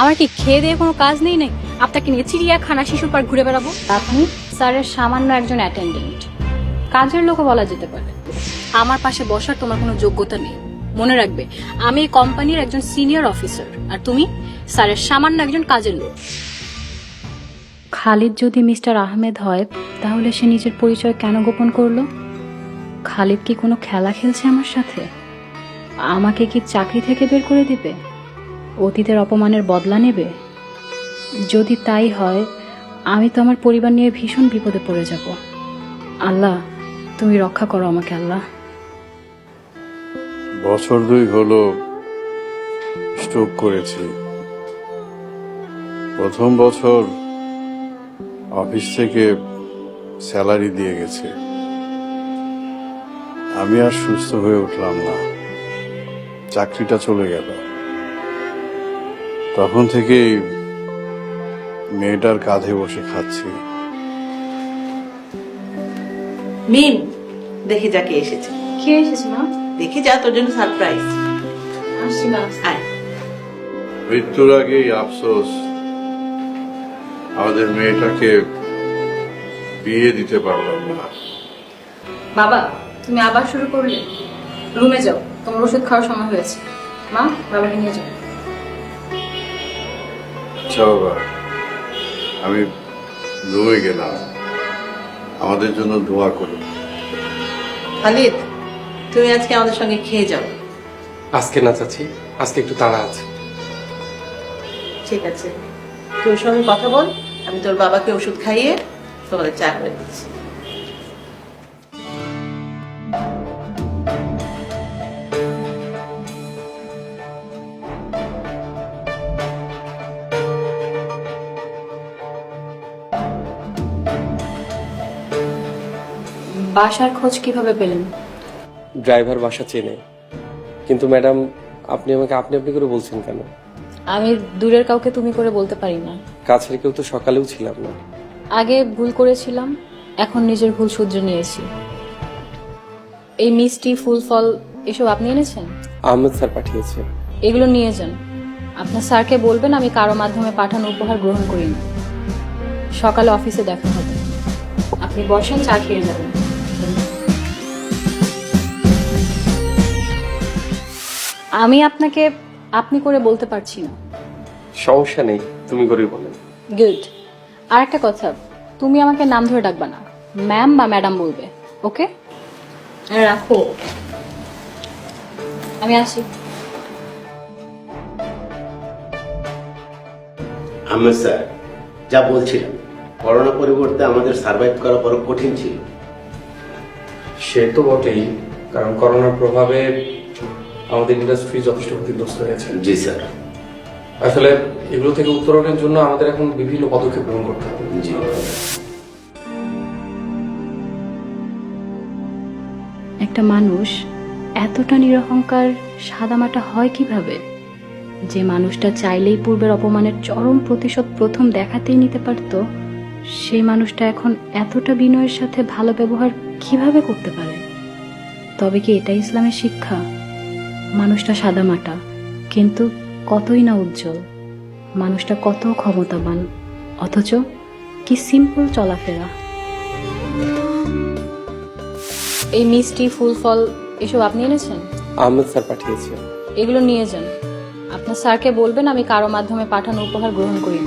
আমার কি খেয়ে দিয়ে কোনো কাজ নেই নাই আপনাকে নিয়ে চিড়িয়াখানা শিশু পার্ক ঘুরে বেড়াবো। আপনি স্যারের সামান্য একজন অ্যাটেন্ডেন্ট কাজের লোকও বলা যেতে পারে। আমার পাশে বসার তোমার কোনো যোগ্যতা নেই। মনে রাখবে, আমি এই কোম্পানির একজন সিনিয়র অফিসার আর তুমি স্যারের সামান্য একজন কাজের লোক। খালিদ যদি মিস্টার আহমেদ হয়, তাহলে সে নিজের পরিচয় কেন গোপন করল? খালিদ কি কোনো খেলা খেলছে আমার সাথে? আমাকে কি চাকরি থেকে বের করে দিবে? অতীতের অপমানের বদলা নেবে? যদি তাই হয়, আমি তো আমার পরিবার নিয়ে ভীষণ বিপদে পড়ে যাব। আল্লাহ, তুমি রক্ষা করো আমাকে, আল্লাহ। বছর দুই হলো স্ট্রোক করেছি। প্রথম বছর অফিস থেকে স্যালারি দিয়ে গেছে। আমি আর সুস্থ হয়ে উঠলাম না। চাকরিটা চলে গেল। তখন থেকেই মেয়েটার কাঁধে বসে খাচ্ছি। মিম দেখি যাকে এসেছে। কে এসেছে মা? দেখি যা তোর জন্য সারপ্রাইজ আসছি মা। আয়। মৃত্যুর আগেই আফসোস আমাদের মেয়েটাকে বিয়ে দিতে পারলাম না। বাবা তুমি আবার শুরু করলে। রুমে যাও তোমার ওষুধ খাওয়ার সময় হয়েছে। মা বাবাকে নিয়ে যাও। আচ্ছা বাবা আমি রয়ে গেলাম। আমাদের জন্য দোয়া করুন খালিদ তুমি আজকে আমাদের সঙ্গে খেয়ে যাও। আজকে না চাচ্ছি আজকে একটু তাড়া আছে। ঠিক আছে। তোর সঙ্গে কথা বল আমি তোর বাবাকে ওষুধ খাইয়ে তোমাদের চা করে দিচ্ছি। বাসার খোঁজ কীভাবে পেলেন? ড্রাইভার বাসা চেনে। কিন্তু ম্যাডাম আপনি আমাকে আপনি আপনি করে বলছেন কেন? আমি দূরের কাউকে তুমি করে বলতে পারি না। কাছের কেউ তো সকালেও ছিলাম না। আগে ভুল করেছিলাম এখন নিজের ভুল শুধরে নিয়েছি। এই মিষ্টি ফুল ফল এসব আপনি এনেছেন? আহমেদ স্যার পাঠিয়েছে। এগুলো নিয়ে যান। আপনার স্যারকে বলবেন আমি কারও মাধ্যমে পাঠানো উপহার গ্রহণ করি না সকালে অফিসে দেখা হবে। আপনি বসেন চা খেয়ে যাবেন। আমি আপনাকে আপনি করে বলতে পারছি না। সমস্যা নেই তুমি করে বলেন গুড আর একটা কথা তুমি আমাকে নাম ধরে ডাকবা না। ম্যাম বা ম্যাডাম বলবে ওকে? রাখো। আমি আসি। আমি স্যার যা বলছিলাম করোনা পরিবর্তে আমাদের সার্ভাইভ করা বড় কঠিন ছিল। সে তো বটেই কারণ করোনার প্রভাবে আমাদের ইন্ডাস্ট্রি যথেষ্ট ক্ষতিগ্রস্ত হয়েছে। জি স্যার। আসলে এগুলো থেকে উত্তরণের জন্য আমাদের এখন বিভিন্ন পদক্ষেপ গ্রহণ করতে হবে। জি। একটা মানুষ এতটা নিরহংকার সাদামাটা হয় কীভাবে? যে মানুষটা চাইলেই পূর্বের অপমানের চরম প্রতিশোধ প্রথম দেখাতেই নিতে পারত সেই মানুষটা এখন এতটা বিনয়ের সাথে ভালো ব্যবহার কীভাবে করতে পারে? তবে কি এটাই ইসলামের শিক্ষা? মানুষটা সাদামাটা কিন্তু কতই না উজ্জ্বল। মানুষটা কত ক্ষমতাবান অথচ কি সিম্পল চলাফেরা। এই মিষ্টি ফুল ফল এসব আপনি এনেছেন? আহমেদ স্যার পাঠিয়েছে। এগুলো নিয়ে যান। আপনার স্যারকে বলবেন আমি কারও মাধ্যমে পাঠানো উপহার গ্রহণ করি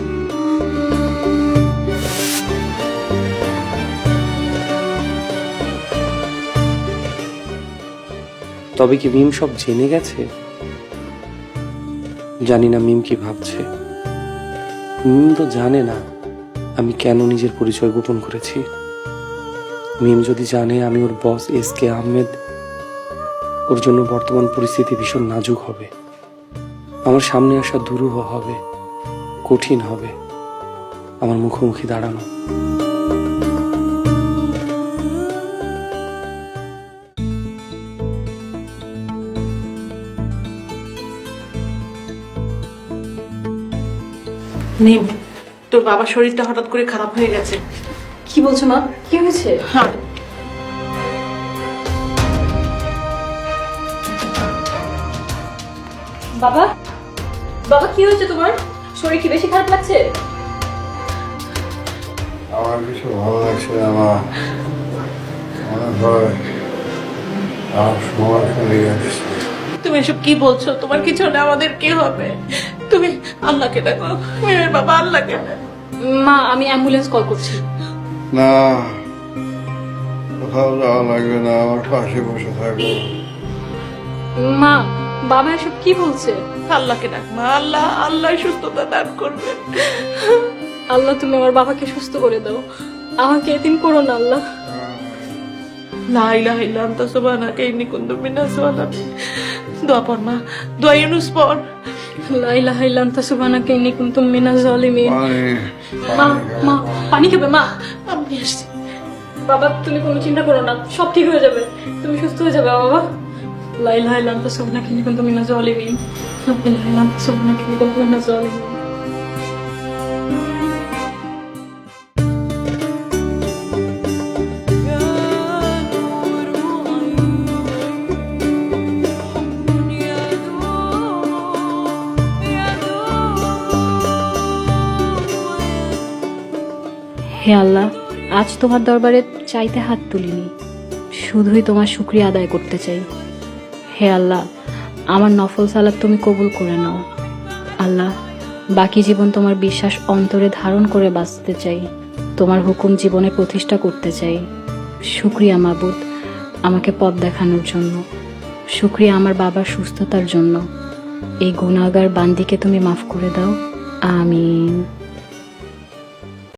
তবে কি মিম সব জেনে গেছে? জানি না মিম কি ভাবছে। মিম তো জানে না আমি কেন নিজের পরিচয় গোপন করেছি। মিম যদি জানে আমি ওর বস এস কে আহমেদ, ওর জন্য বর্তমান পরিস্থিতি ভীষণ নাজুক হবে। আমার সামনে আসা দুরূহ হবে, কঠিন হবে। আমার মুখোমুখি দাঁড়ানো। মিম তোর বাবার শরীরটা হঠাৎ করে খারাপ হয়ে গেছে। কি বলছো মা? কি হয়েছে? হ্যাঁ। বাবা? বাবা কি হয়েছে তোমার? শরীর কি বেশি খারাপ লাগছে? আমার কিছু ভালো লাগছে না মা। মনে হয় আমার সময় চলে গেছে তুমি এসব কি বলছো? তোমার কিছু হলে আমাদের কি হবে? তুমি আল্লাহকে ডাকো মেয়ের বাবা আল্লাহকে। মা আমি অ্যাম্বুলেন্স কল করছি। না কোথাও যাওয়া লাগবে না আমার পাশে বসে থাকো। মা বাবা এসব কি বলছে? আল্লাহকে ডাক মা আল্লাহ আল্লাহ সুস্থতা দান করবেন। আল্লাহ তুমি আমার বাবাকে সুস্থ করে দাও। আমাকে এদিন করো না আল্লাহ। লা ইলাহা ইল্লা আনতা সুবহানাকা ইন্নী কুনতু মিনাজ জালিমিন দোয়া পড় মা দোয়া ইউনুস পড়। লা ইলাহা ইল্লা আনতা সুবহানাকা ইন্নী কুনতু মিনাজ জালিমিন মা মা পানি। খাবে মা। আমি আসছি। বাবা তুমি কোনো চিন্তা করো না। সব ঠিক হয়ে যাবে। তুমি সুস্থ হয়ে যাবে বাবা। লা ইলাহা ইল্লা আনতা সুবহানাকা ইন্নী কুনতু মিনাজ জালিমিন লা ইলাহা ইল্লা আনতা সুবহানাকা ইন্নী কুনতু মিনাজ জালিমিন হে আল্লাহ, আজ তোমার দরবারে চাইতে হাত তুলিনি। শুধুই তোমার শুক্রিয়া আদায় করতে চাই। হে আল্লাহ, আমার নফল সালাত তুমি কবুল করে নাও। আল্লাহ, বাকি জীবন তোমার বিশ্বাস অন্তরে ধারণ করে বাঁচতে চাই। তোমার হুকুম জীবনে প্রতিষ্ঠা করতে চাই। শুক্রিয়া মাবুদ, আমাকে পথ দেখানোর জন্য। শুক্রিয়া আমার বাবার সুস্থতার জন্য। এই গুণাগার বান্দিকে তুমি মাফ করে দাও। আমিন।